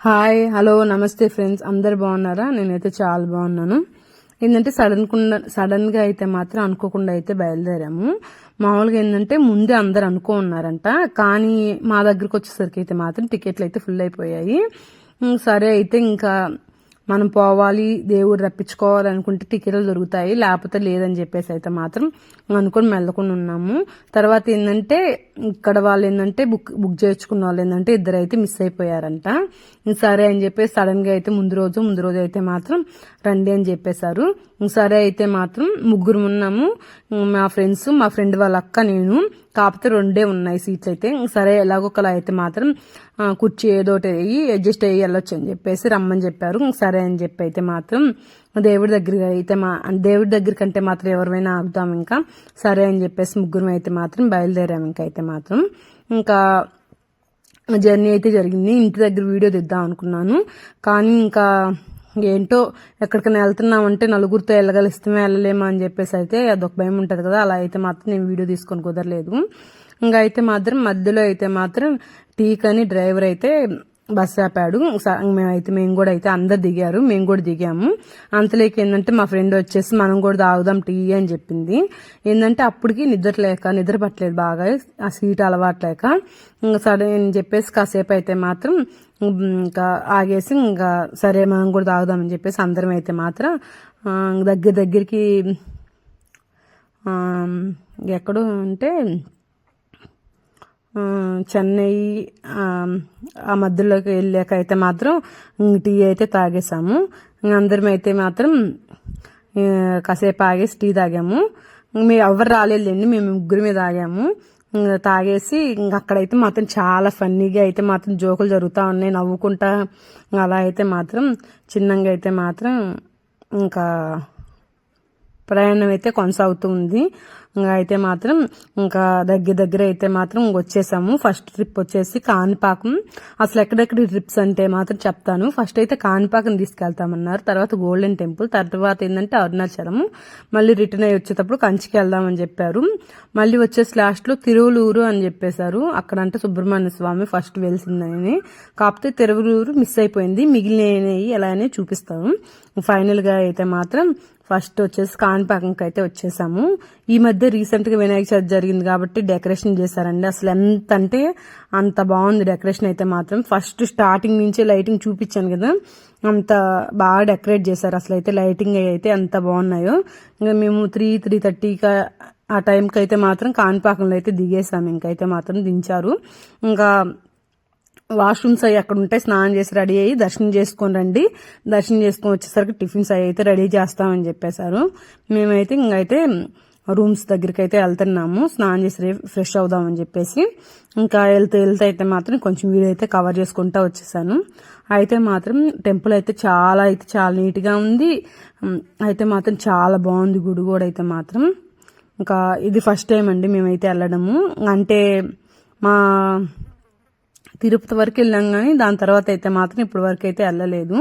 Hi hello నమస్తే friends. అందరు బాగున్నారా? నేనైతే చాలా బాగున్నాను. ఏంటంటే సడన్ సడన్గా అయితే మాత్రం అనుకోకుండా అయితే బయలుదేరాము. మామూలుగా ఏంటంటే ముందే అందరు అనుకో ఉన్నారంట. కానీ మా దగ్గరకు వచ్చేసరికి అయితే మాత్రం టికెట్లు అయితే ఫుల్ అయిపోయాయి. సరే అయితే ఇంకా మనం పోవాలి దేవుడు రప్పించుకోవాలి అనుకుంటే టికెట్లు దొరుకుతాయి. లేకపోతే లేదని చెప్పేసి అయితే మాత్రం అనుకొని మెల్లకుండా ఉన్నాము. తర్వాత ఏంటంటే ఇక్కడ వాళ్ళు ఏంటంటే బుక్ బుక్ చేసుకున్న వాళ్ళు ఏంటంటే ఇద్దరైతే మిస్ అయిపోయారంట. సరే అని చెప్పేసి సడన్గా అయితే ముందు రోజు ముందు రోజు అయితే మాత్రం రండి అని చెప్పేశారు. సరే అయితే మాత్రం ముగ్గురు ఉన్నాము. మా ఫ్రెండ్స్ మా ఫ్రెండ్ వాళ్ళ అక్క నేను కాకపోతే రెండే ఉన్నాయి సీట్లు అయితే. సరే ఎలాగొకలా అయితే మాత్రం కుర్చీ ఏదో ఒకటి అయ్యి అడ్జస్ట్ అయ్యి వెళ్ళొచ్చు అని చెప్పేసి రమ్మని చెప్పారు. సరే అని చెప్పి అయితే మాత్రం దేవుడి దగ్గర అయితే మా దేవుడి దగ్గర కంటే మాత్రం ఎవరివైనా ఆగుతాం ఇంకా. సరే అని చెప్పేసి ముగ్గురం అయితే మాత్రం బయలుదేరాము ఇంకా అయితే మాత్రం. ఇంకా జర్నీ అయితే జరిగింది. ఇంటి దగ్గర వీడియో తీద్దాం అనుకున్నాను. కానీ ఇంకా ఏంటో ఎక్కడికైనా వెళ్తున్నామంటే నలుగురితో వెళ్ళగలిస్తమే వెళ్ళలేమా అని చెప్పేసి అయితే అదొక భయం ఉంటుంది కదా. అలా అయితే మాత్రం నేను వీడియో తీసుకొని కుదరలేదు. ఇంకా అయితే మాత్రం మధ్యలో అయితే మాత్రం టీకని డ్రైవర్ అయితే బస్ ఆపాడు. స- మేమైతే మేము కూడా అయితే అందరు దిగారు. మేము కూడా దిగాము. అంతలోకి ఏంటంటే మా ఫ్రెండ్ వచ్చేసి మనం కూడా తాగుదాం టీ అని చెప్పింది. ఏంటంటే అప్పటికి నిద్రలేక నిద్ర పట్టలేదు బాగా. ఆ సీట్ అలవాట్లేక ఇంకా సరే అని చెప్పేసి కాసేపు అయితే మాత్రం ఇంకా ఆగేసి ఇంకా సరే మనం కూడా తాగుదామని చెప్పేసి అందరం అయితే మాత్రం దగ్గర దగ్గరికి ఎక్కడో అంటే చెన్నై ఆ, మధ్యలోకి వెళ్ళాక అయితే మాత్రం టీ అయితే తాగేసాము అందరం అయితే మాత్రం కాసేపు ఆగేసి టీ తాగాము. మేము ఎవరు రాలేదండి మేము ముగ్గురమే తాగాము ఇంక తాగేసి అక్కడైతే మాత్రం చాలా ఫన్నీగా అయితే మాత్రం జోకులు జరుగుతూ ఉన్నాయి. నవ్వుకుంటా అలా అయితే మాత్రం చిన్నంగా అయితే మాత్రం ఇంకా ప్రయాణం అయితే కొనసాగుతూ ఉంది. అయితే మాత్రం ఇంకా దగ్గర దగ్గర అయితే మాత్రం వచ్చేసాము ఫస్ట్ ట్రిప్ వచ్చేసి కాణిపాకం అసలు ఎక్కడెక్కడ ట్రిప్స్ అంటే మాత్రం చెప్తాను. ఫస్ట్ అయితే కాణిపాకం తీసుకెళ్తామన్నారు. తర్వాత గోల్డెన్ టెంపుల్ తర్వాత ఏంటంటే అరుణాచలం మళ్ళీ రిటర్న్ అయ్యి వచ్చేటప్పుడు కంచికి వెళ్దామని చెప్పారు. మళ్ళీ వచ్చేసి లాస్ట్లో తిరువులూరు తిరువలూరు అని చెప్పేశారు. అక్కడ అంటే సుబ్రహ్మణ్య స్వామి ఫస్ట్ వెలిసిందని కాకపోతే తిరువలూరు మిస్ అయిపోయింది. మిగిలినవి ఎలా చూపిస్తాము. చూపిస్తాను అయితే మాత్రం ఫస్ట్ వచ్చేసి కాణిపాకంకి అయితే వచ్చేసాము. ఈ మధ్య రీసెంట్గా వినాయక చవితి జరిగింది కాబట్టి డెకరేషన్ చేశారండి. అసలు ఎంత అంటే అంత బాగుంది డెకరేషన్ అయితే మాత్రం. ఫస్ట్ స్టార్టింగ్ నుంచే లైటింగ్ చూపించాను కదా. అంత బాగా డెకరేట్ చేశారు. అసలు అయితే లైటింగ్ అయితే ఎంత బాగున్నాయో. ఇంకా మేము త్రీ త్రీ థర్టీకి ఆ టైంకి అయితే మాత్రం కాణిపాకంలో అయితే దిగేసాము. ఇంకైతే మాత్రం దించారు. ఇంకా వాష్రూమ్స్ అవి అక్కడ ఉంటే స్నానం చేసి రెడీ అయ్యి దర్శనం చేసుకొని రండి. దర్శనం చేసుకొని వచ్చేసరికి టిఫిన్స్ అవి అయితే రెడీ చేస్తామని చెప్పేశారు. మేమైతే ఇంకైతే రూమ్స్ దగ్గరికి అయితే వెళ్తున్నాము. స్నానం చేసి రే- ఫ్రెష్ అవుదామని చెప్పేసి. ఇంకా వెళ్తూ వెళ్తూ అయితే మాత్రం కొంచెం వీడియో అయితే కవర్ చేసుకుంటా వచ్చేసాను. అయితే మాత్రం టెంపుల్ అయితే చాలా అయితే చాలా నీట్గా ఉంది. అయితే మాత్రం చాలా బాగుంది గుడి కూడా అయితే మాత్రం. ఇంకా ఇది ఫస్ట్ టైం అండి మేమైతే వెళ్ళడము. అంటే మా తిరుపతి వరకు వెళ్ళాం కానీ దాని తర్వాత అయితే మాత్రం ఇప్పటి వరకు అయితే వెళ్ళలేదు.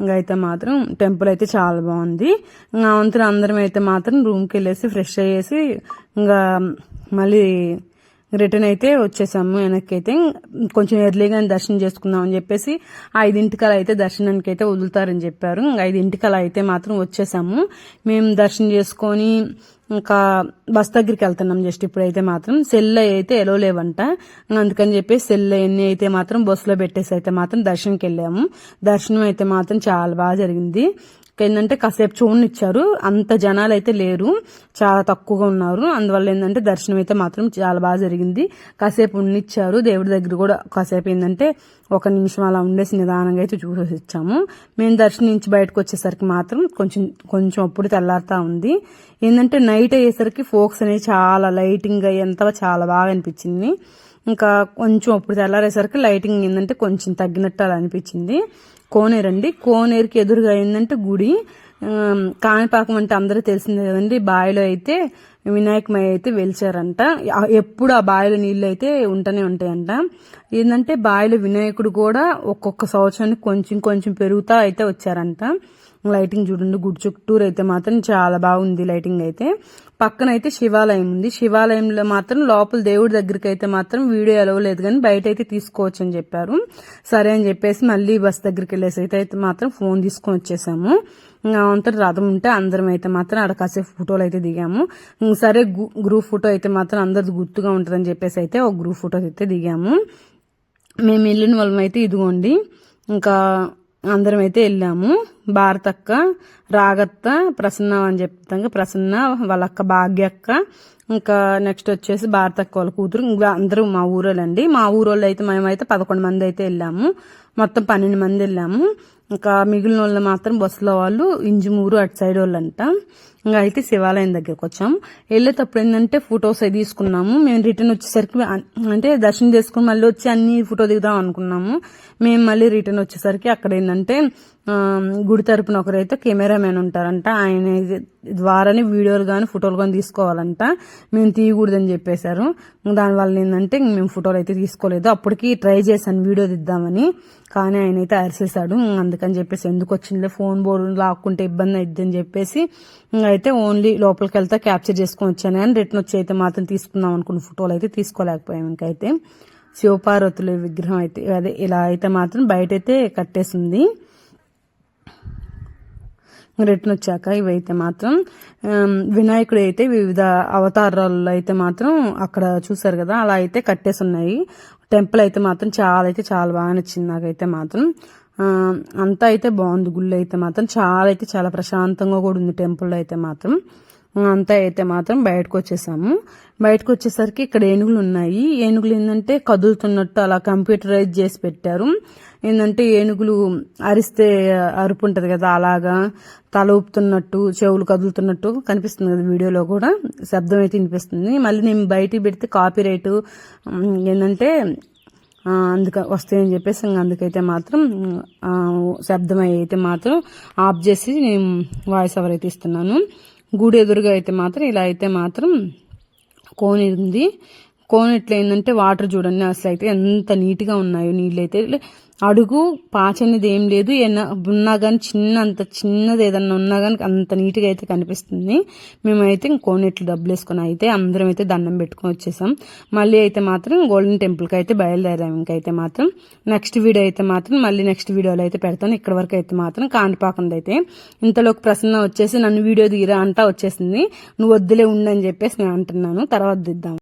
ఇంకా అయితే మాత్రం టెంపుల్ అయితే చాలా బాగుంది. ఇంకా వంతులు అందరం అయితే మాత్రం రూమ్కి వెళ్ళేసి ఫ్రెష్ అయ్యేసి ఇంకా మళ్ళీ రిటర్న్ అయితే వచ్చేసాము వెనక్కి అయితే. కొంచెం ఎర్లీగా దర్శనం చేసుకుందాం అని చెప్పేసి ఐదింటికలా అయితే దర్శనానికి అయితే వదులుతారని చెప్పారు. ఐదింటికలా అయితే మాత్రం వచ్చేసాము. మేము దర్శనం చేసుకొని ఇంకా బస్ దగ్గరికి వెళ్తున్నాం జస్ట్ ఇప్పుడైతే మాత్రం. సెల్ అయితే ఎలో లేవంట. ఇంకా అందుకని చెప్పి సెల్ ఎన్ని అయితే మాత్రం బస్సులో పెట్టేసి అయితే మాత్రం దర్శనంకి వెళ్ళాము. దర్శనం అయితే మాత్రం చాలా బాగా జరిగింది. ఏంటంటే కాసేపు చూడనిచ్చారు. అంత జనాలు అయితే లేరు. చాలా తక్కువగా ఉన్నారు. అందువల్ల ఏంటంటే దర్శనం అయితే మాత్రం చాలా బాగా జరిగింది. కాసేపు ఉండిచ్చారు. దేవుడి దగ్గర కూడా కాసేపు ఏంటంటే ఒక నిమిషం అలా ఉండేసి నిదానంగా అయితే చూసేసి వచ్చాము. మేము దర్శనం నుంచి బయటకు వచ్చేసరికి మాత్రం కొంచెం కొంచెం అప్పుడు తెల్లారుతా ఉంది. ఏంటంటే నైట్ అయ్యేసరికి ఫోక్స్ అనేవి చాలా లైటింగ్ అయ్యేంత చాలా బాగా అనిపించింది. ఇంకా కొంచెం అప్పుడు తెల్లారేసరికి లైటింగ్ ఏంటంటే కొంచెం తగ్గినట్టు అలా అనిపించింది. కోనేరు అండి కోనేరుకి ఎదురుగా ఏంటంటే గుడి. కాణిపాకం అంటే అందరూ తెలిసిందే కదండి. బావిలో అయితే వినాయకమయ్య అయితే వెలిచారంట. ఎప్పుడు ఆ బావిలో నీళ్ళు అయితే ఉంటూనే ఉంటాయంట. ఏంటంటే బావిలో వినాయకుడు కూడా ఒక్కొక్క సంవత్సరానికి కొంచెం కొంచెం పెరుగుతా అయితే వచ్చారంట. లైటింగ్ చూడండి గుడి చుట్టూరు అయితే మాత్రం చాలా బాగుంది లైటింగ్ అయితే. పక్కన అయితే శివాలయం ఉంది. శివాలయంలో మాత్రం లోపల దేవుడి దగ్గరికి అయితే మాత్రం వీడియో ఎలవలేదు కానీ బయట అయితే తీసుకోవచ్చు అని చెప్పారు. సరే అని చెప్పేసి మళ్ళీ బస్ దగ్గరికి వెళ్ళేసి అయితే అయితే మాత్రం ఫోన్ తీసుకొని వచ్చేసాము. ఇంకా అంతా రథం ఉంటే అందరం అయితే మాత్రం అక్కడ కాసేపు ఫోటోలు అయితే దిగాము. సరే గ్రూప్ ఫోటో అయితే మాత్రం అందరిది గుర్తుగా ఉంటుందని చెప్పేసి అయితే ఒక గ్రూప్ ఫోటో అయితే దిగాము. మేము వెళ్ళిన వాళ్ళం అయితే ఇదిగోండి. ఇంకా అందరం అయితే వెళ్ళాము. భారతక్క రాగత్త ప్రసన్న అని చెప్తాం ప్రసన్న వాళ్ళక్క భాగ్యక్క ఇంకా నెక్స్ట్ వచ్చేసి భారతక్క వాళ్ళ కూతురు. ఇంకా అందరూ మా ఊరోళ్ళండి. మా ఊరోళ్ళు అయితే మేమైతే పదకొండు మంది అయితే వెళ్ళాము. మొత్తం పన్నెండు మంది వెళ్ళాము. ఇంకా మిగిలిన వాళ్ళు మాత్రం బస్సులో వాళ్ళు ఇంజుమూరు అటు సైడ్ వాళ్ళు అంట ఇంకా అయితే శివాలయం దగ్గరకు వచ్చాము. వెళ్ళేటప్పుడు ఏంటంటే ఫొటోస్ అవి తీసుకున్నాము. మేము రిటర్న్ వచ్చేసరికి అంటే దర్శనం చేసుకుని మళ్ళీ వచ్చి అన్ని ఫోటో దిగుదాం అనుకున్నాము. మేము మళ్ళీ రిటర్న్ వచ్చేసరికి అక్కడ ఏంటంటే గుడి తరపున ఒకరైతే కెమెరామెన్ ఉంటారంట. ఆయన ద్వారానే వీడియోలు కానీ ఫోటోలు కానీ తీసుకోవాలంట. మేము తీయకూడదని చెప్పేశారు. దానివల్ల ఏంటంటే మేము ఫోటోలు అయితే తీసుకోలేదు. అప్పటికి ట్రై చేశాను వీడియో తీద్దామని. కానీ ఆయన అయితే అరిసేసాడు అందుకని చెప్పేసి ఎందుకు వచ్చిందిలే ఫోన్ బోర్డు లాక్కుంటే ఇబ్బంది అవుతుంది అని చెప్పేసి ఇంక అయితే ఓన్లీ లోపలికి వెళ్తే క్యాప్చర్ చేసుకొని వచ్చాను. కానీ రిటర్న్ వచ్చి అయితే మాత్రం తీసుకుందాం అనుకున్న ఫోటోలు అయితే తీసుకోలేకపోయాం ఇంకైతే శివపార్వతుల విగ్రహం అయితే అదే ఇలా అయితే మాత్రం బయటైతే కట్టేసింది. రిటర్న్ వచ్చాక ఇవైతే మాత్రం వినాయకుడు అయితే వివిధ అవతారాల్లో అయితే మాత్రం అక్కడ చూసారు కదా అలా అయితే కట్టేసి ఉన్నాయి. టెంపుల్ అయితే మాత్రం చాలా అయితే చాలా బాగా నచ్చింది నాకైతే మాత్రం. అంతా అయితే బాగుంది గుళ్ళు అయితే మాత్రం చాలా అయితే చాలా ప్రశాంతంగా కూడా ఉంది టెంపుల్ అయితే మాత్రం. అంతా అయితే మాత్రం బయటకు వచ్చేసాము బయటకు వచ్చేసరికి ఇక్కడ ఏనుగులు ఉన్నాయి ఏనుగులు ఏంటంటే కదులుతున్నట్టు అలా కంప్యూటరైజ్ చేసి పెట్టారు. ఏంటంటే ఏనుగులు అరిస్తే అరుపు ఉంటుంది కదా అలాగా. తల ఊపుతున్నట్టు చెవులు కదులుతున్నట్టు కనిపిస్తుంది కదా వీడియోలో కూడా. శబ్దం అయితే వినిపిస్తుంది. మళ్ళీ నేను బయటికి పెడితే కాపీ రైటు ఏంటంటే అందుక వస్తాయని చెప్పేసి ఇంకా అందుకైతే మాత్రం శబ్దం అయితే మాత్రం ఆఫ్ చేసి నేను వాయిస్ ఓవర్ అయితే ఇస్తున్నాను. గుడి ఎదురుగా అయితే మాత్రం ఇలా అయితే మాత్రం కోని ఉంది కోని ఎట్లా ఏంటంటే వాటర్ చూడండి అసలు అయితే ఎంత నీట్గా ఉన్నాయో నీళ్ళు అయితే అడుగు పాచనిది ఏం లేదు. ఏనా ఉన్నా కానీ చిన్న అంత చిన్నది ఏదన్నా ఉన్నా కానీ అంత నీట్గా అయితే కనిపిస్తుంది. మేమైతే ఇంక డబ్బులు వేసుకొని అయితే అందరం అయితే దండం పెట్టుకొని వచ్చేసాం. మళ్ళీ అయితే మాత్రం గోల్డెన్ టెంపుల్కి అయితే బయలుదేరాం. ఇంకైతే మాత్రం నెక్స్ట్ వీడియో అయితే మాత్రం మళ్ళీ నెక్స్ట్ వీడియోలో అయితే పెడతాను. ఇక్కడ వరకు అయితే మాత్రం కాణిపాకంది అయితే. ఇంతలోకి ప్రసన్న వచ్చేసి నన్ను వీడియో దిగిరా అంటా వచ్చేసింది. నువ్వు వద్దులే ఉండని చెప్పేసి నేను అంటున్నాను. తర్వాత దిద్దాం.